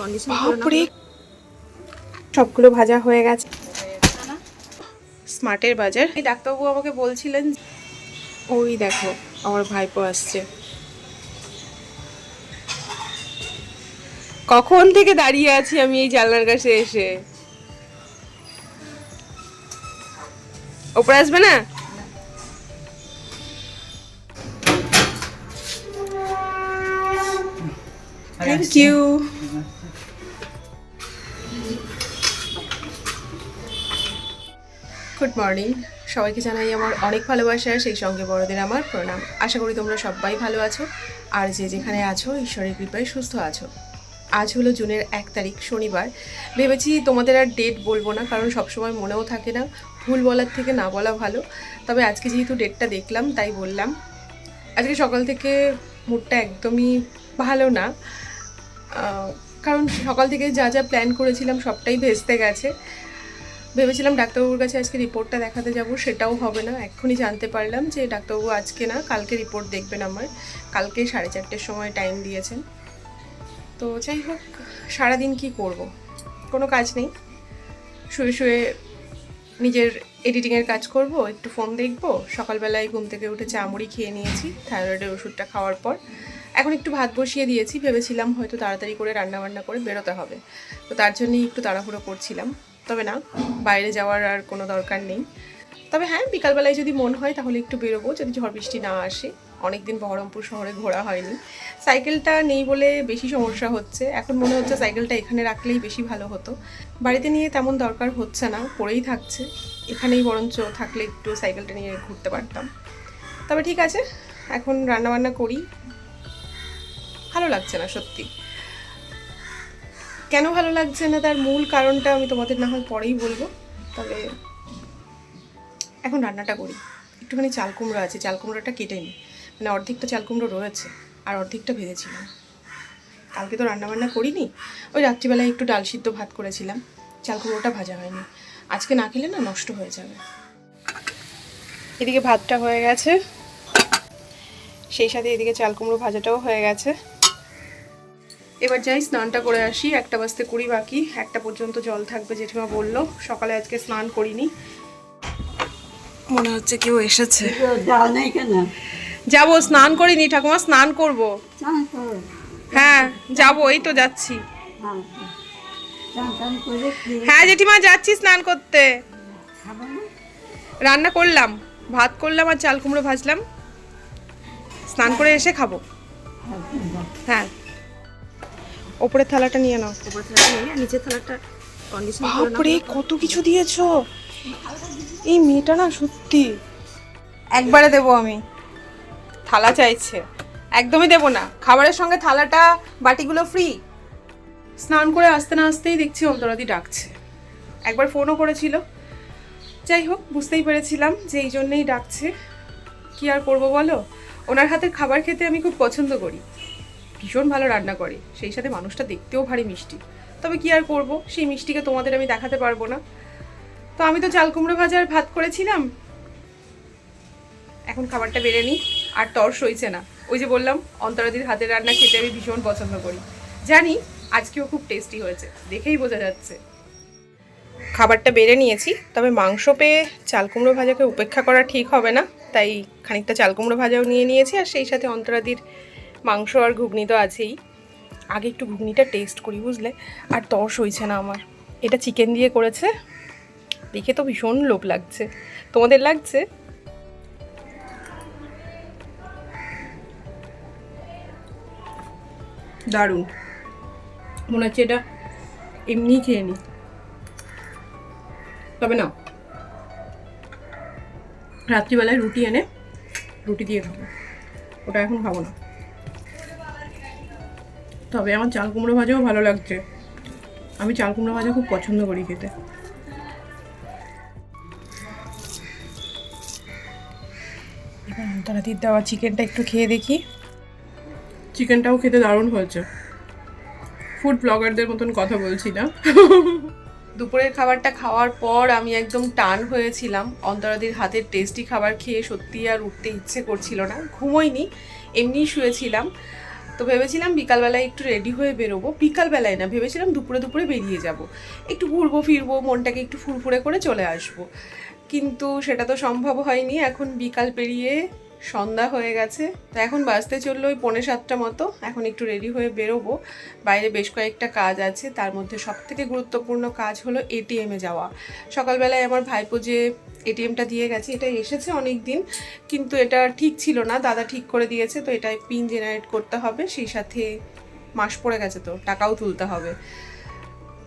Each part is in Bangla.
কন্ডিশন বাপরে! সবগুলো ভাজা হয়ে গেছে। স্মার্টের বাজার। এই ডাক্তারবাবু আমাকে বলছিলেন ওই দেখো আমার ভাইপো আসছে। কখন থেকে দাঁড়িয়ে আছি আমি এই জানলার কাছে এসে? ওপরে আসবে না? থ্যাংক ইউ মর্নিং সবাইকে জানাই আমার অনেক ভালোবাসা, সেই সঙ্গে বড়দের আমার প্রণাম। আশা করি তোমরা সবাই ভালো আছো। আর যে যেখানে আছো, ঈশ্বরের কৃপায় সুস্থ আছো। আজ হলো জুনের এক তারিখ, শনিবার। ভেবেছি তোমাদের আর ডেট বলব না, কারণ সবসময় মনেও থাকে না। ভুল বলার থেকে না বলা ভালো। তবে আজকে যেহেতু ডেটটা দেখলাম, তাই বললাম। আজকে সকাল থেকে মুডটা একদমই ভালো না। কারণ সকাল থেকে যা যা প্ল্যান করেছিলাম, সবটাই ভেস্তে গেছে। ভেবেছিলাম ডাক্তারবাবুর কাছে আজকে রিপোর্টটা দেখাতে যাব, সেটাও হবে না। এক্ষুনি জানতে পারলাম যে ডাক্তারবাবু আজকে না, কালকে রিপোর্ট দেখবেন আমার। কালকে সাড়ে চারটের সময় টাইম দিয়েছেন। তো যাই হোক, সারাদিন কি করব? কোনো কাজ নেই। শুয়ে শুয়ে নিজের এডিটিংয়ের কাজ করব, একটু ফোন দেখব। সকালবেলায় ঘুম থেকে উঠে চা মুড়ি খেয়ে নিয়েছি, থাইরয়েডের ওষুধটা খাওয়ার পর। এখন একটু ভাত বসিয়ে দিয়েছি, ভেবেছিলাম হয়তো তাড়াতাড়ি করে রান্না বান্না করে বেরোতে হবে। তো তার জন্যই একটু তাড়াহুড়ো করছিলাম। তবে না। বাইরে যাওয়ার আর কোনো দরকার নেই। তবে হ্যাঁ বিকালবেলায় যদি মন হয় তাহলে একটু বেরোবো, যদি ঝড় বৃষ্টি না আসে। অনেকদিন বহরমপুর শহরে ঘোরা হয়নি। সাইকেলটা নেই বলে বেশি সমস্যা হচ্ছে। এখন মনে হচ্ছে সাইকেলটা এখানে রাখলেই বেশি ভালো হতো। বাড়িতে নিয়ে তেমন দরকার হচ্ছে না, পড়েই থাকছে। এখানেই বরঞ্চ থাকলে একটু সাইকেলটা নিয়ে ঘুরতে পারতাম। তবে ঠিক আছে, এখন রান্নাবান্না করি। ভালো লাগছে না সত্যি। কেন ভালো লাগছে না তার মূল কারণটা আমি তোমাদের না হয় পরেই বলব। তবে এখন রান্নাটা করি। একটুখানি চাল কুমড়ো আছে, চাল কুমড়োটা কেটে নিই। মানে অর্ধেকটা চাল কুমড়ো রয়েছে, আর অর্ধেকটা ভেজেছিলাম। কালকে তো রান্নাবান্না করিনি, ওই রাত্রিবেলায় একটু ডাল সিদ্ধ ভাত করেছিলাম, চাল কুমড়োটা ভাজা হয়নি। আজকে না খেলে না নষ্ট হয়ে যাবে। এদিকে ভাতটা হয়ে গেছে, সেই সাথে এদিকে চাল কুমড়ো ভাজাটাও হয়ে গেছে। এবার যাই স্নানটা করে আসি। একটা বাজতে কুড়ি বাকি একটা পর্যন্ত জল থাকবে জেঠিমা বলল। সকালে আজকে স্নান করিনি। মনে হচ্ছে কেউ এসেছে। যাব স্নান করিনি ঠাকুমা স্নান করব। হ্যাঁ যাব এই তো যাচ্ছি। হ্যাঁ খেয়ে হ্যাঁ জেঠিমা যাচ্ছি স্নান করতে। রান্না করলাম ভাত করলাম আর চাল কুমড়ো ভাজলাম। স্নান করে এসে খাব। হ্যাঁ। ওপরের থালাটা নিয়ে নাও। উপর থালা নিয়ে নিচের থালাটা কন্ডিশন বাপরে কত কিছু দিয়েছ? এই মেয়েটা না সত্যি। একবারে দেবো আমি। থালা চাইছে। একদমই দেবো না। খাবারের সঙ্গে থালাটা বাটিগুলো ফ্রি স্নান করে আসতে না আসতেই দেখছি অন্তরাদি ডাকছে। একবার ফোনও করেছিল। যাই হোক বুঝতেই পেরেছিলাম যে এই জন্যেই ডাকছে। কি আর করব বলো? ওনার হাতের খাবার খেতে আমি খুব পছন্দ করি। ভীষণ ভালো রান্না করে, সেই সাথে মানুষটা দেখতেও ভারী মিষ্টি। তবে কি আর করব? সেই মিষ্টিকে তোমাদের আমি দেখাতে পারব না। তো আমি তো চাল কুমড়ো ভাজার ভাত করেছিলাম। এখন খাবারটা বেড়ে নিই, আর তর সইছে না। ওই যে বললাম, অন্তরাদির হাতের রান্না খেতে আমি ভীষণ পছন্দ করি। জানি আজকেও খুব টেস্টি হয়েছে, দেখেই বোঝা যাচ্ছে। খাবারটা বেড়ে নিয়েছি, তবে মাংস পেয়ে চাল কুমড়ো ভাজাকে উপেক্ষা করা ঠিক হবে না। তাই খানিকটা চাল কুমড়ো ভাজাও নিয়ে নিয়েছি, আর সেই সাথে অন্তরাদির মাংস আর ঘুগনি তো আছেই। আগে একটু ঘুগনিটা টেস্ট করি, বুঝলে? আর তর হয়েছে না আমার। এটা চিকেন দিয়ে করেছে। দেখে তো ভীষণ লোভ লাগছে। তোমাদের লাগছে? দারুণ। মনে হচ্ছে এটা এমনিই খেয়ে নিই তবে না। রাত্রিবেলায় রুটি এনে রুটি দিয়ে খাব। ওটা এখন খাব না। তবে আমার চাল কুমড়ো ভাজাও ভালো লাগছে। আমি চাল কুমড়ো ভাজা খুব পছন্দ করি খেতে। এবার দেওয়া চিকেনটা একটু খেয়ে দেখি। চিকেনটাও খেতে দারুণ হয়েছে। ফুড ব্লগারদের মতন কথা বলছি না। দুপুরের খাবারটা খাওয়ার পর আমি একদম টান হয়েছিলাম। অন্তরাদির হাতের টেস্টি খাবার খেয়ে সত্যি আর উঠতে ইচ্ছে করছিল না। ঘুমোইনি এমনি শুয়েছিলাম। তো ভেবেছিলাম বিকালবেলায় একটু রেডি হয়ে বেরোবো। বিকালবেলায় না, ভেবেছিলাম দুপুরে দুপুরে বেরিয়ে যাব। একটু ঘুরবো, ফিরবো, মনটাকে একটু ফুরফুরে করে চলে আসব। কিন্তু সেটা তো সম্ভব হয়নি। এখন বিকাল পেরিয়ে সন্ধ্যা হয়ে গেছে। তো এখন বাজতে চলল ওই পৌনে সাতটা মতো। এখন একটু রেডি হয়ে বেরোবো। বাইরে বেশ কয়েকটা কাজ আছে। তার মধ্যে সব থেকে গুরুত্বপূর্ণ কাজ হলো এটিএমে যাওয়া। সকালবেলায় আমার ভাইপো যে এটিএমটা দিয়ে গেছে, এটা এসেছে অনেক দিন কিন্তু এটা ঠিক ছিল না। দাদা ঠিক করে দিয়েছে, তো এটাই পিন জেনারেট করতে হবে। সেই সাথে মাস পড়ে গেছে তো, টাকাও তুলতে হবে।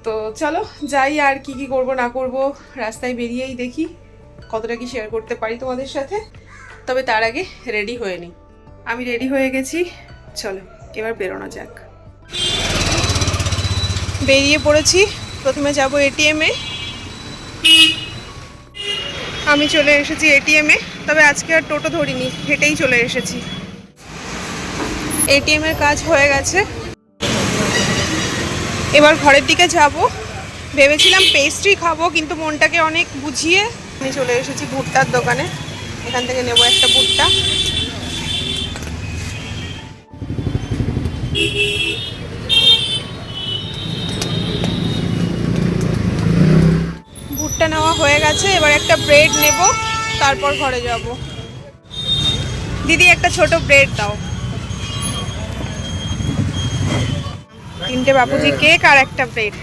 তো চলো, যাই আর কি কি করব না করব, রাস্তায় বেরিয়েই দেখি, কতটা কি শেয়ার করতে পারি তোমাদের সাথে। তবে তার আগে রেডি হয়ে নিই আমি রেডি হয়ে গেছি। চলো এবার বেরোনো যাক। বেরিয়ে পড়েছি। প্রথমে যাব এটিএমে আমি চলে এসেছি এটিএমে তবে আজকে আর টোটো ধরিনি হেঁটেই চলে এসেছি। এটিএম এর কাজ হয়ে গেছে। এবার ঘরের দিকে যাব। ভেবেছিলাম পেস্ট্রি খাব কিন্তু মনটাকে অনেক বুঝিয়ে আমি চলে এসেছি ভুট্টার দোকানে। এখান থেকে নেব একটা ভুট্টা। ভুট্টা নেওয়া হয়ে গেছে, এবার একটা ব্রেড নেব, তারপর ঘরে যাব। দিদি, একটা ছোট ব্রেড দাও। তিনটে বাপুজি কেক আর একটা ব্রেড।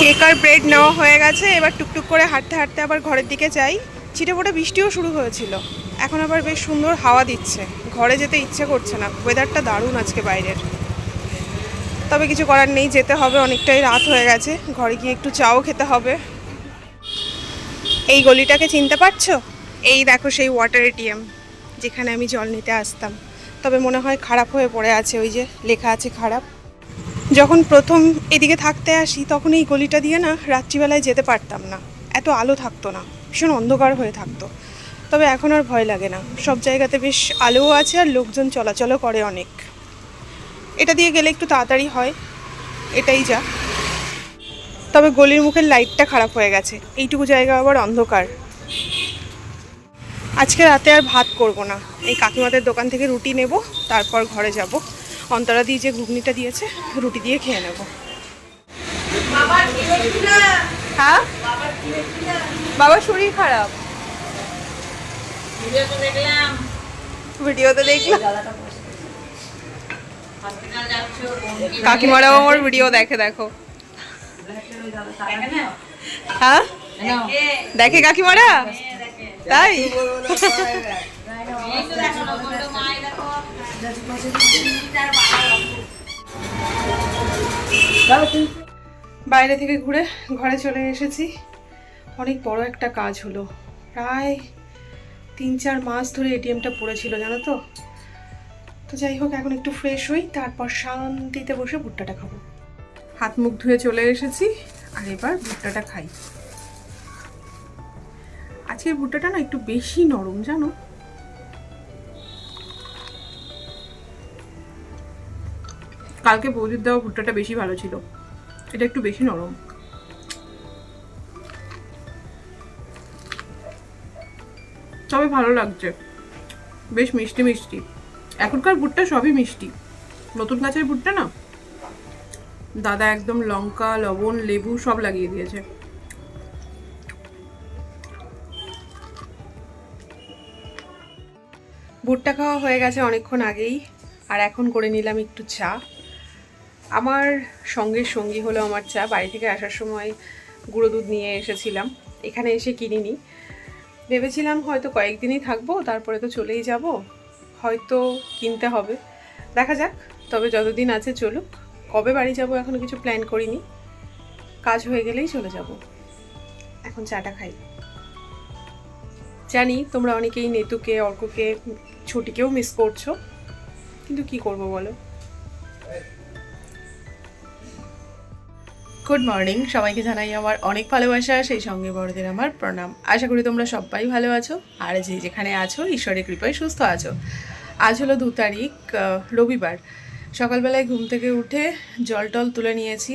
কেক আর ব্রেড নেওয়া হয়ে গেছে, এবার টুকটুক করে হাঁটতে হাঁটতে আবার ঘরের দিকে যাই। ছিটে ফোটে বৃষ্টিও শুরু হয়েছিল। এখন আবার বেশ সুন্দর হাওয়া দিচ্ছে। ঘরে যেতে ইচ্ছে করছে না। ওয়েদারটা দারুণ আজকে বাইরের। তবে কিছু করার নেই, যেতে হবে। অনেকটাই রাত হয়ে গেছে। ঘরে গিয়ে একটু চাও খেতে হবে। এই গলিটাকে চিনতে পারছ? এই দেখো সেই ওয়াটার এটিএম যেখানে আমি জল নিতে আসতাম। তবে মনে হয় খারাপ হয়ে পড়ে আছে ওই যে, লেখা আছে খারাপ। যখন প্রথম এদিকে থাকতে আসি, তখন এই গলিটা দিয়ে না রাত্রিবেলায় যেতে পারতাম না। এত আলো থাকতো না। ভীষণ অন্ধকার হয়ে থাকতো। তবে এখন আর ভয় লাগে না। সব জায়গাতে বেশ আলোও আছে আর লোকজন চলাচলও করে অনেক। এটা দিয়ে গেলে একটু তাড়াতাড়ি হয়। এটাই যা। তবে গলির মুখের লাইটটা খারাপ হয়ে গেছে। এইটুকু জায়গা আবার অন্ধকার। আজকে রাতে আর ভাত করব না। এই কাকিমাদের দোকান থেকে রুটি নেব তারপর ঘরে যাব। অন্তরা দিয়ে যে ঘুগনিটা দিয়েছে রুটি দিয়ে খেয়ে নেব। হ্যাঁ? বাবার শরীর খারাপ। ভিডিওতে দেখলাম। কাকিমারাও আমার ভিডিও দেখে দেখো। হ্যাঁ? দেখে। কাকিমারা? তাই? বাইরে থেকে ঘুরে ঘরে চলে এসেছি। অনেক বড় একটা কাজ হলো। প্রায় তিন চার মাস ধরে এটিএমটা পড়েছিল, জানো তো? তো যাই হোক, এখন একটু ফ্রেশ হই, তারপর শান্তিতে বসে ভুট্টাটা খাব। হাত মুখ ধুয়ে চলে এসেছি, আর এবার ভুট্টাটা খাই। আজকের ভুট্টাটা না একটু বেশি নরম, জানো? কালকে বৌদির দেওয়া ভুট্টাটা বেশি ভালো ছিল। এটা একটু বেশি নরম। তবে ভালো লাগছে। বেশ মিষ্টি মিষ্টি। এখনকার ভুট্টা সবই মিষ্টি। নতুন গাছের ভুট্টা না? দাদা একদম লঙ্কা, লবণ, লেবু সব লাগিয়ে দিয়েছে। ভুট্টা খাওয়া হয়ে গেছে অনেকক্ষণ আগেই, আর এখন করে নিলাম একটু চা। আমার সঙ্গের সঙ্গী হলো আমার চা। বাড়ি থেকে আসার সময় গুঁড়ো দুধ নিয়ে এসেছিলাম। এখানে এসে কিনিনি। ভেবেছিলাম হয়তো কয়েকদিনই থাকব, তারপরে তো চলেই যাব। হয়তো কিনতে হবে। দেখা যাক, তবে যতদিন আছে চলুক। কবে বাড়ি যাব এখনও কিছু প্ল্যান করিনি। কাজ হয়ে গেলেই চলে যাব। এখন চাটা খাই। জানি তোমরা অনেকেই নেতুকে, অর্ককে, ছুটিকেও মিস করছ। কিন্তু কি করব বলো? গুড মর্নিং সবাইকে জানাই আমার অনেক ভালোবাসা, সেই সঙ্গে বড়দের আমার প্রণাম। আশা করি তোমরা সবাই ভালো আছো। আর যে যেখানে আছো, ঈশ্বরের কৃপায় সুস্থ আছো। আজ হলো দু তারিখ রবিবার। সকালবেলায় ঘুম থেকে উঠে জল টল তুলে নিয়েছি।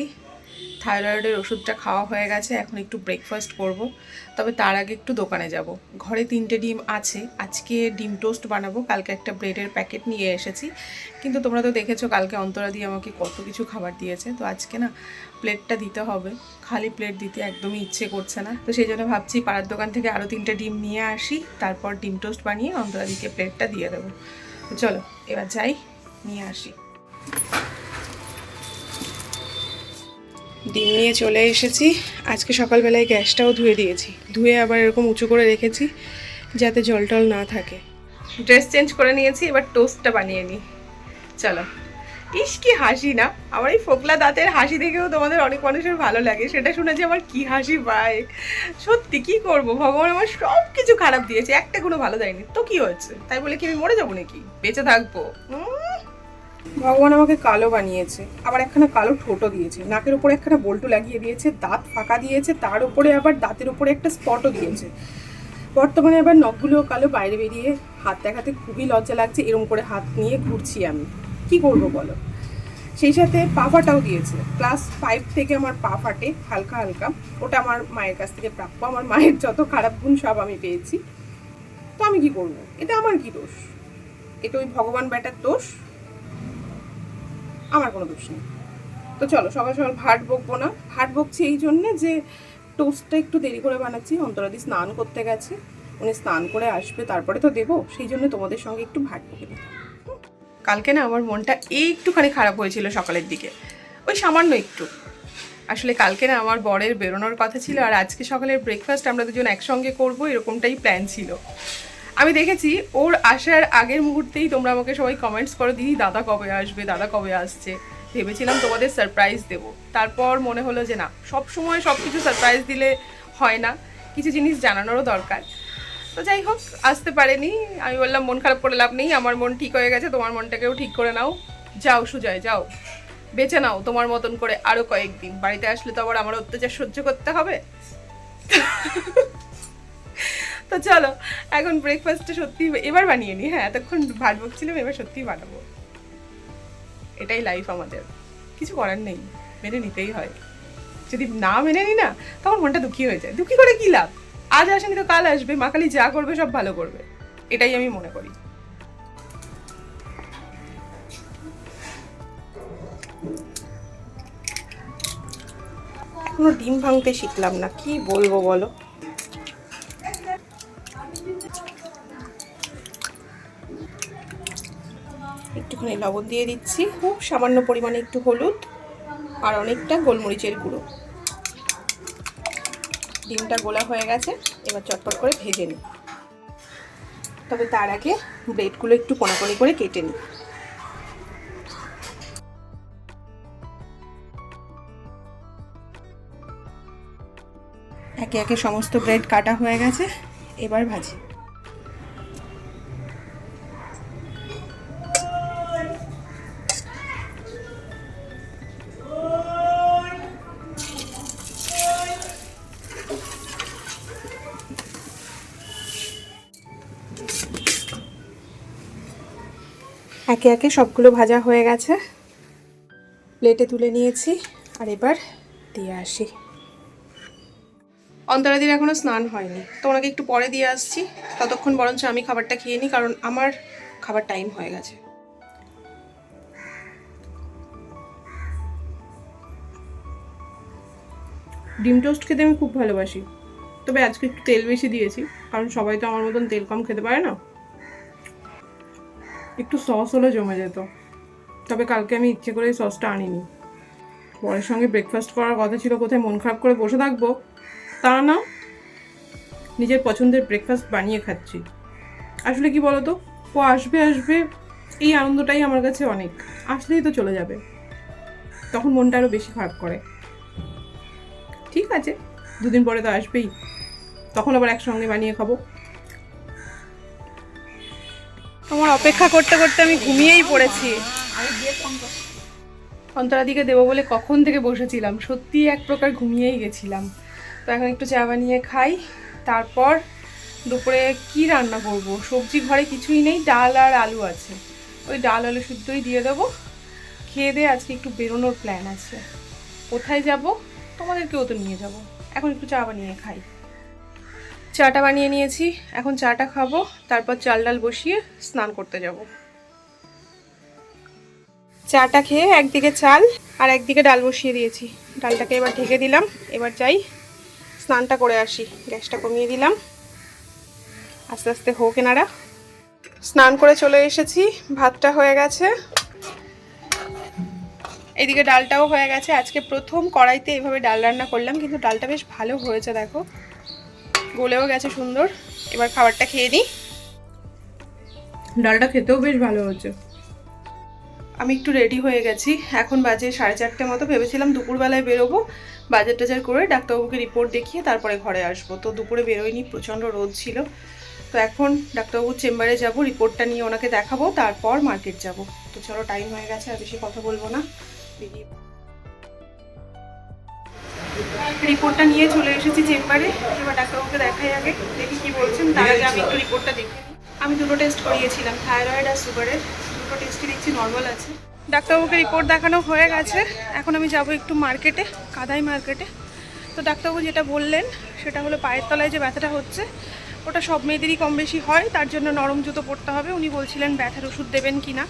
থাইরয়েডের ওষুধটা খাওয়া হয়ে গেছে, এখন একটু ব্রেকফাস্ট করব। তবে তার আগে একটু দোকানে যাব। ঘরে তিনটে ডিম আছে, আজকে ডিম টোস্ট বানাবো, কালকে একটা ব্রেডের প্যাকেট নিয়ে এসেছি। কিন্তু তোমরা তো দেখেছ, কালকে অন্তরা দিয়ে আমাকে কত কিছু খাবার দিয়েছে, তো আজকে না প্লেটটা দিতে হবে। খালি প্লেট দিতে একদমই ইচ্ছে করছে না। তো সেই জন্য ভাবছি পাড়ার দোকান থেকে আরও তিনটে ডিম নিয়ে আসি, তারপর ডিম টোস্ট বানিয়ে অন্তরা দিকে প্লেটটা দিয়ে দেবো। চলো, এবার যাই, নিয়ে আসি। ডিম নিয়ে চলে এসেছি। আজকে সকালবেলায় গ্যাসটাও ধুয়ে দিয়েছি। ধুয়ে আবার এরকম উঁচু করে রেখেছি যাতে জল টল না থাকে। ড্রেস চেঞ্জ করে নিয়েছি, এবার টোস্টটা বানিয়ে নিই। চলো। ইস, কি হাসি না? আমার এই ফোকলা দাঁতের হাসি দেখেও তোমাদের অনেক মানুষের ভালো লাগে। সেটা শুনে যে আমার কি হাসি পায় সত্যি, কি করব? ভগবান আমার সব কিছু খারাপ দিয়েছে। একটা কোনো ভালো দেয়নি তো কি হয়েছে? তাই বলে কি আমি মরে যাব নাকি? বেঁচে থাকব। উম। ভগবান আমাকে কালো বানিয়েছে, আবার একখানা কালো ঠোঁটও দিয়েছে, নাকের উপরে একখানা বল্টু লাগিয়ে দিয়েছে, দাঁত ফাঁকা দিয়েছে, তার উপরে আবার দাঁতের উপরে একটা স্পটও দিয়েছে। বর্তমানে আবার নখগুলো কালো বাইরে বেরিয়ে হাত দেখাতে খুবই লজ্জা লাগছে, এরম করে হাত নিয়ে ঘুরছি আমি। কি করব বলো? সেই সাথে পা ফাটাও দিয়েছে। ক্লাস ফাইভ থেকে আমার পা ফাটে, হালকা হালকা। ওটা আমার মায়ের কাছ থেকে প্রাপ্য, আমার মায়ের যত খারাপ গুণ সব আমি পেয়েছি। তো আমি কি করব? এটা আমার কি দোষ? এটা ওই ভগবান ব্যাটার দোষ? আমার কোনো দোষ নেই। তো চলো, সকাল সকাল ভাট বকবো না। ভাট বকছি এই জন্যে যে টোস্টটা একটু দেরি করে বানাচ্ছি, অন্তরাদি স্নান করতে গেছে। উনি স্নান করে আসবে, তারপরে তো দেবো। সেই জন্য তোমাদের সঙ্গে একটু ভাট বকে দিলাম। কালকে না আমার মনটা একটুখানি খারাপ হয়েছিল সকালের দিকে। ওই সামান্য একটু। আসলে কালকে না আমার বরের বেরোনোর কথা ছিল, আর আজকে সকালের ব্রেকফাস্ট আমরা দুজন একসঙ্গে করব, এরকমটাই প্ল্যান ছিল। আমি দেখেছি, ওর আসার আগের মুহূর্তেই তোমরা আমাকে সবাই কমেন্টস করো, দিদি, দাদা কবে আসবে? দাদা কবে আসছে? ভেবেছিলাম তোমাদের সারপ্রাইজ দেব। তারপর মনে হলো যে না সব সময় সব কিছু সারপ্রাইজ দিলে হয় না। কিছু জিনিস জানানোরও দরকার। তো যাই হোক, আসতে পারেনি। আমি বললাম, মন খারাপ করে লাভ নেই, আমার মন ঠিক হয়ে গেছে, তোমার মনটাকেও ঠিক করে নাও। যাও সুজয়, যাও। বেঁচে নাও তোমার মতন করে আরও কয়েকদিন। বাড়িতে আসলে তো আবার আমার অত্যাচার সহ্য করতে হবে? তো চলো, এখন ব্রেকফাস্টটা সত্যি এবার বানিয়ে নি। হ্যাঁ এতক্ষণ ভাট বকছিলাম, এবার সত্যিই বানাবো। এটাই লাইফ আমাদের। কিছু করার নেই, মেনে নিতেই হয়। যদি না মেনে নিই না, তখন মনটা দুঃখী হয়ে যায়। দুঃখী করে কি লাভ? আজ আসেনি তো কাল আসবে, মা কালী যা করবে সব ভালো করবে। এটাই আমি মনে করি। কোনো ডিম ভাঙতে শিখলাম না, কি বলব বলো? একটুখানি লবণ দিয়ে দিচ্ছি। খুব সামান্য পরিমাণে একটু হলুদ আর অনেকটা গোলমরিচের গুঁড়ো। ডিমটা গোলা হয়ে গেছে, এবার চটপট করে ভেজে নিই। তবে তার আগে ব্রেডগুলো একটু কোনাকোনি করে কেটে নিই। একে একে সমস্ত ব্রেড কাটা হয়ে গেছে, এবার ভাজি। একে একে সবগুলো ভাজা হয়ে গেছে। প্লেটে তুলে নিয়েছি। আর এবার দিয়ে আসি। অন্তরাদির এখনও স্নান হয়নি। তো ওনাকে একটু পরে দিয়ে আসছি। ততক্ষণ বরঞ্চ আমি খাবারটা খেয়ে নিই, কারণ আমার খাবার টাইম হয়ে গেছে। ডিম টোস্ট খেতে আমি খুব ভালোবাসি। তবে আজকে একটু তেল বেশি দিয়েছি, কারণ সবাই তো আমার মতন তেল কম খেতে পারে না। একটু সস হলে জমে যেত। তবে কালকে আমি ইচ্ছে করে এই সসটা আনিনি। বরের সঙ্গে ব্রেকফাস্ট করার কথা ছিল, কোথায় মন খারাপ করে বসে থাকব? তা না, নিজের পছন্দের ব্রেকফাস্ট বানিয়ে খাচ্ছি। আসলে কি বলতো, ও আসবে আসবে, এই আনন্দটাই আমার কাছে অনেক। আসলেই তো চলে যাবে। তখন মনটা আরও বেশি খারাপ করে। ঠিক আছে, দুদিন পরে তো আসবেই। তখন আবার একসঙ্গে বানিয়ে খাব। তোমার অপেক্ষা করতে করতে আমি ঘুমিয়েই পড়েছি। অন্তরাদিকে দেবো বলে কখন থেকে বসেছিলাম? সত্যি এক প্রকার ঘুমিয়েই গেছিলাম। তো এখন একটু চা বানিয়ে খাই। তারপর দুপুরে কি রান্না করব? সবজি ঘরে কিছুই নেই, ডাল আর আলু আছে। ওই ডাল, আলু শুদ্ধই দিয়ে দেবো। খেয়ে দিয়ে আজকে একটু বেরোনোর প্ল্যান আছে। কোথায় যাব? তোমাদেরকেও তো নিয়ে যাব। এখন একটু চা বানিয়ে খাই। চাটা বানিয়ে নিয়েছি। এখন চাটা খাব, তারপর চাল ডাল বসিয়ে স্নান করতে যাব। চাটা খেয়ে একদিকে চাল আর একদিকে ডাল বসিয়ে দিয়েছি। ডালটাকে এবার ঢেকে দিলাম, এবার যাই স্নানটা করে আসি। গ্যাসটা কমিয়ে দিলাম। আস্তে আস্তে হোক এনারা। স্নান করে চলে এসেছি, ভাতটা হয়ে গেছে। এদিকে ডালটাও হয়ে গেছে। আজকে প্রথম কড়াইতে এভাবে ডাল রান্না করলাম, কিন্তু ডালটা বেশ ভালো হয়েছে, দেখো। গলেও গেছে সুন্দর। এবার খাবারটা খেয়ে নিই। ডালটা খেতেও বেশ ভালো হচ্ছে আমি একটু রেডি হয়ে গেছি। এখন বাজে সাড়ে চারটে মতো। ভেবেছিলাম দুপুরবেলায় বেরোবো। বাজার টাজার করে ডাক্তারবাবুকে রিপোর্ট দেখিয়ে তারপরে ঘরে আসব। তো দুপুরে বেরোয়নি প্রচণ্ড রোদ ছিল। তো এখন ডাক্তারবাবুর চেম্বারে যাব রিপোর্টটা নিয়ে ওনাকে দেখাবো তারপর মার্কেট যাব। তো চলো টাইম হয়ে গেছে আর বেশি কথা বলব না। বেরিয়ে রিপোর্টটা নিয়ে চলে এসেছি চেম্বারে। এবার ডাক্তারবাবুকে দেখাই আগে, দেখি কি বলছেন। তার আগে আমি একটু রিপোর্টটা দেখে। আমি দুটো টেস্ট করিয়েছিলাম থাইরয়েড আর সুগারের দুটো টেস্টই দেখছি নর্মাল আছে। ডাক্তারবাবুকে রিপোর্ট দেখানো হয়ে গেছে। এখন আমি যাব একটু মার্কেটে কাদাই মার্কেটে তো ডাক্তারবাবু যেটা বললেন, সেটা হলো পায়ের তলায় যে ব্যথাটা হচ্ছে, ওটা সব মেয়েদেরই কম বেশি হয়, তার জন্য নরম জুতো পরতে হবে। উনি বলছিলেন, ব্যথার ওষুধ দেবেন কি না?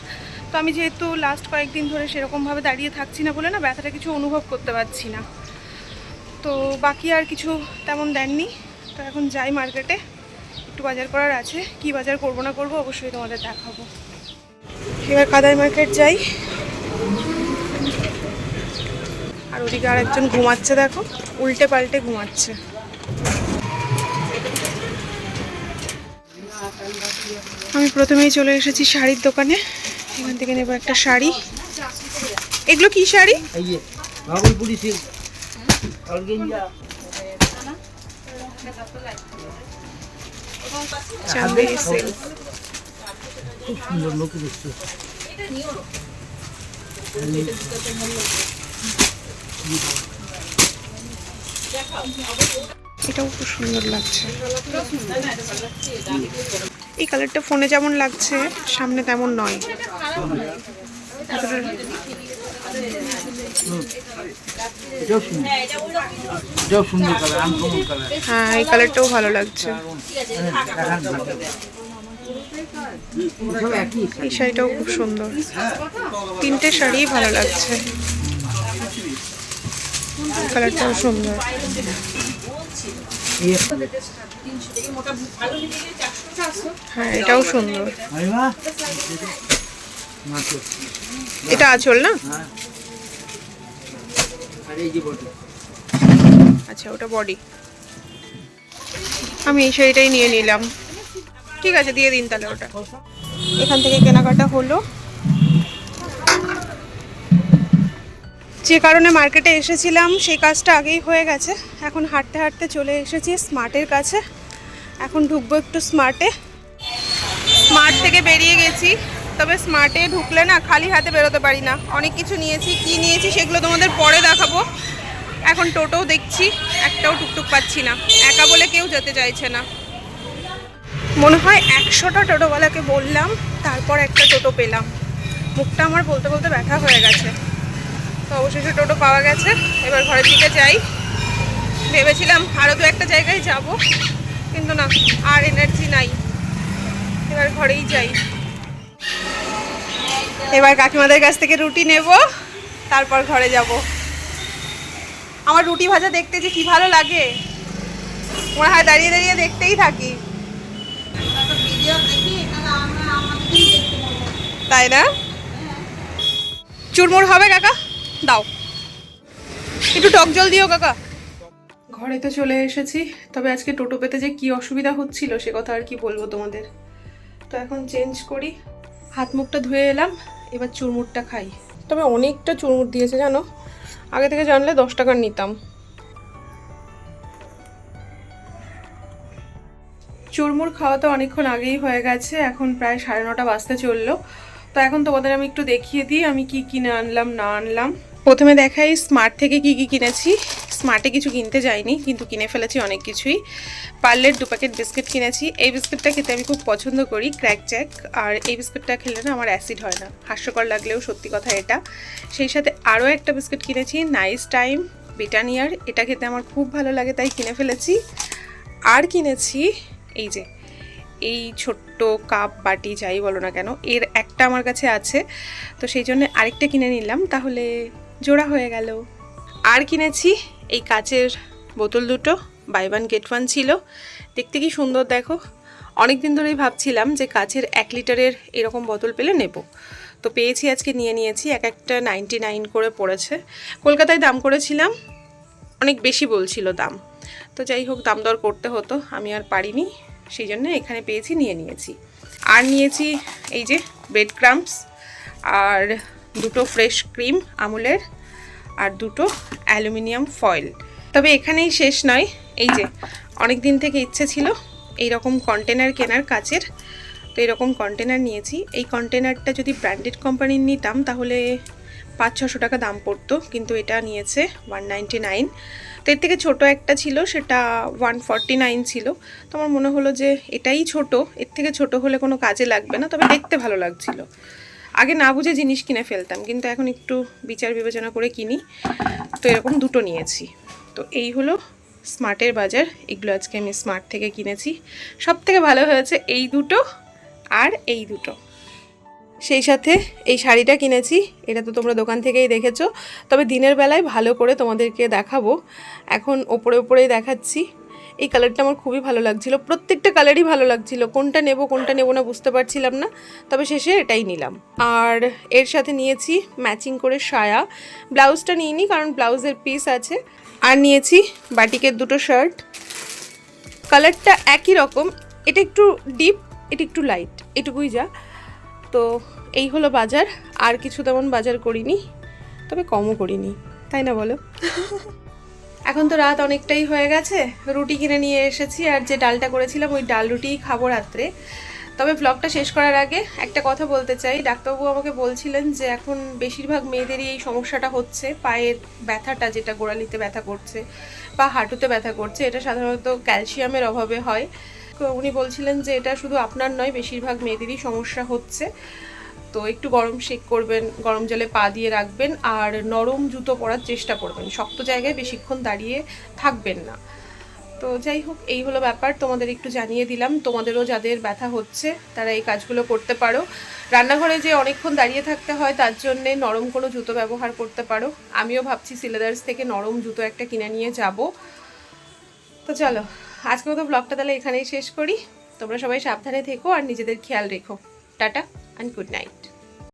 তো আমি যেহেতু লাস্ট কয়েকদিন ধরে সেরকমভাবে দাঁড়িয়ে থাকছি না বলে না, ব্যথাটা কিছু অনুভব করতে পারছি না। তো বাকি আর কিছু তেমন দেননি। তো এখন যাই মার্কেটে একটু বাজার করার আছে। কি বাজার করব না করব অবশ্যই তোমাদের দেখাবো। এবার কাদাই মার্কেট যাই। আর ওদিকে আর একজন ঘুমাচ্ছে দেখো। উল্টে পাল্টে ঘুমাচ্ছে। আমি প্রথমেই চলে এসেছি শাড়ির দোকানে। এখান থেকে নেব একটা শাড়ি। এগুলো কি শাড়ি? খুব সুন্দর লোক দেখতে এটাও খুব সুন্দর লাগছে। এই কালারটা ফোনে যেমন লাগছে সামনে তেমন নয়। হ্যাঁ এই কালারটাও ভালো লাগছে। এই শাড়িটাও খুব সুন্দর। তিনটে শাড়ি ভালো লাগছে। কালারটাও সুন্দর। হ্যাঁ এটাও সুন্দর। এটা আচল না? আচ্ছা ওটা বডি আমি এই শাড়িটাই নিয়ে নিলাম। ঠিক আছে, দিয়ে দিন তাহলে ওটা। এখান থেকে কেনাকাটা হলো। যে কারণে মার্কেটে এসেছিলাম, সেই কাজটা আগেই হয়ে গেছে। এখন হাঁটতে হাঁটতে চলে এসেছি স্মার্টের কাছে। এখন ঢুকবো একটু স্মার্টে স্মার্ট থেকে বেরিয়ে গেছি। তবে স্মার্টে ঢুকলে না খালি হাতে বেরোতে পারি না। অনেক কিছু নিয়েছি, কি নিয়েছি সেগুলো তোমাদের পরে দেখাবো। এখন টোটোও দেখছি, একটাও টুকটুক পাচ্ছি না। একা বলে কেউ যেতে চাইছে না। মনে হয় একশোটা টোটোওয়ালাকে বললাম, তারপর একটা টোটো পেলাম। মুখটা আমার বলতে বলতে ব্যথা হয়ে গেছে। তো অবশেষে টোটো পাওয়া গেছে, এবার ঘরের দিকে যাই। ভেবেছিলাম আরও দু একটা জায়গায় যাব, কিন্তু না, আর এনার্জি নাই। এবার ঘরেই যাই। এবার কাকিমাদের কাছ থেকে রুটি নেব, তারপর ঘরে যাব। আমার রুটি ভাজা দেখতে যে কি ভালো লাগে। মনে হয় দাঁড়িয়ে দাঁড়িয়ে দেখতেই থাকি। তাই না? চুরমুর হবে কাকা? দাও। একটু টক জল দিও কাকা। ঘরে তো চলে এসেছি, তবে আজকে টোটো পেতে যে কি অসুবিধা হচ্ছিল সে কথা আর কি বলব তোমাদের। তো এখন চেঞ্জ করি, হাত মুখটা ধুয়ে এলাম এবার চুরমুরটা খাই। তবে অনেকটা চুরমুর দিয়েছে জানো? আগে থেকে জানলে দশ টাকার নিতাম। চুরমুর খাওয়া তো অনেকক্ষণ আগেই হয়ে গেছে, এখন প্রায় সাড়ে নটা বাজতে চলল। তো এখন তোমাদের আমি একটু দেখিয়ে দিই, আমি কি কিনে আনলাম, না আনলাম। প্রথমে দেখাই স্মার্ট থেকে কি কি কিনেছি। স্মার্টে কিছু কিনতে যাইনি, কিন্তু কিনে ফেলেছি অনেক কিছুই। পার্লের দু প্যাকেট বিস্কিট কিনেছি। এই বিস্কিটটা খেতে আমি খুব পছন্দ করি ক্র্যাক জ্যাক আর এই বিস্কিটটা খেলে না আমার অ্যাসিড হয় না। হাস্যকর লাগলেও সত্যি কথা এটা। সেই সাথে আরও একটা বিস্কিট কিনেছি নাইস টাইম ব্রিটানিয়ার এটা খেতে আমার খুব ভালো লাগে, তাই কিনে ফেলেছি। আর কিনেছি, এই যে, এই ছোট্ট কাপ বাটি, যাই বলো না কেন, এর একটা আমার কাছে আছে। তো সেই জন্য আরেকটা কিনে নিলাম। তাহলে জোড়া হয়ে গেল। আর কিনেছি? এই কাচের বোতল দুটো বাই ওয়ান গেট ওয়ান ছিল। দেখতে কি সুন্দর দেখো। অনেক দিন ধরেই ভাবছিলাম যে কাচের এক লিটারের এরকম বোতল পেলে নেব। তো পেয়েছি আজকে, নিয়ে নিয়েছি, এক একটা নাইনটি নাইন করে পড়েছে। কলকাতায় দাম করেছিলাম, অনেক বেশি বলছিল দাম। তো যাই হোক, দাম দর করতে হতো, আমি আর পারিনি। সেই জন্য এখানে পেয়েছি, নিয়ে নিয়েছি। আর নিয়েছি এই যে ব্রেড ক্রাম্পস আর দুটো ফ্রেশ ক্রিম আমুলের আর দুটো অ্যালুমিনিয়াম ফয়েল তবে এখানেই শেষ নয়। এই যে অনেক দিন থেকে ইচ্ছে ছিল এই রকম কন্টেনার কেনার কাচের তো এরকম কন্টেনার নিয়েছি। এই কন্টেনারটা যদি ব্র্যান্ডেড কোম্পানির নিতাম, তাহলে পাঁচ ছশো টাকা দাম পড়তো। কিন্তু এটা নিয়েছে ওয়ান নাইনটি নাইন তো এর থেকে ছোটো একটা ছিল, সেটা ওয়ান ফর্টি নাইন ছিল। তো আমার মনে হলো যে এটাই ছোট। এর থেকে ছোট হলে কোনো কাজে লাগবে না, তবে দেখতে ভালো লাগছিল। আগে না বুঝে জিনিস কিনে ফেলতাম, কিন্তু এখন একটু বিচার বিবেচনা করে কিনি। তো এরকম দুটো নিয়েছি। তো এই হলো স্মার্টের বাজার, এগুলো আজকে আমি স্মার্ট থেকে কিনেছি। সব থেকে ভালো হয়েছে এই দুটো আর এই দুটো। সেই সাথে এই শাড়িটা কিনেছি, এটা তো তোমরা দোকান থেকেই দেখেছ। তবে দিনের বেলায় ভালো করে তোমাদেরকে দেখাবো। এখন ওপরে ওপরেই দেখাচ্ছি। এই কালারটা আমার খুবই ভালো লাগছিল। প্রত্যেকটা কালারই ভালো লাগছিল। কোনটা নেব কোনটা নেব না বুঝতে পারছিলাম না। তবে শেষে এটাই নিলাম। আর এর সাথে নিয়েছি ম্যাচিং করে সায়া। ব্লাউজটা নিইনি কারণ ব্লাউজের পিস আছে। আর নিয়েছি বাটিকের দুটো শার্ট কালারটা একই রকম। এটা একটু ডিপ এটা একটু লাইট এটুকুই যা। তো এই হলো বাজার। আর কিছু তেমন বাজার করিনি। তবে কমও করিনি। তাই না বলো? এখন তো রাত অনেকটাই হয়ে গেছে, রুটি কিনে নিয়ে এসেছি আর যে ডালটা করেছিলাম ওই ডাল রুটিই খাব রাত্রে। তবে ব্লগটা শেষ করার আগে একটা কথা বলতে চাই। ডাক্তারবাবু আমাকে বলছিলেন যে এখন বেশিরভাগ মেয়েদেরই এই সমস্যাটা হচ্ছে, পায়ের ব্যথাটা যেটা গোড়ালিতে ব্যথা করছে বা হাঁটুতে ব্যথা করছে, এটা সাধারণত ক্যালসিয়ামের অভাবে হয়। উনি বলছিলেন যে এটা শুধু আপনার নয়, বেশিরভাগ মেয়েদেরই সমস্যা হচ্ছে। তো একটু গরম শেক করবেন, গরম জলে পা দিয়ে রাখবেন আর নরম জুতো পরার চেষ্টা করবেন। শক্ত জায়গায় বেশিক্ষণ দাঁড়িয়ে থাকবেন না। তো যাই হোক, এই হলো ব্যাপার। তোমাদের একটু জানিয়ে দিলাম। তোমাদেরও যাদের ব্যথা হচ্ছে, তারা এই কাজগুলো করতে পারো। রান্নাঘরে যে অনেকক্ষণ দাঁড়িয়ে থাকতে হয়, তার জন্যে নরম কোনো জুতো ব্যবহার করতে পারো। আমিও ভাবছি সিলেদার্স থেকে নরম জুতো একটা কিনে নিয়ে যাব। তো চলো আজকে মতো ব্লগটা তাহলে এখানেই শেষ করি। তোমরা সবাই সাবধানে থেকো আর নিজেদের খেয়াল রেখো। Tata and good night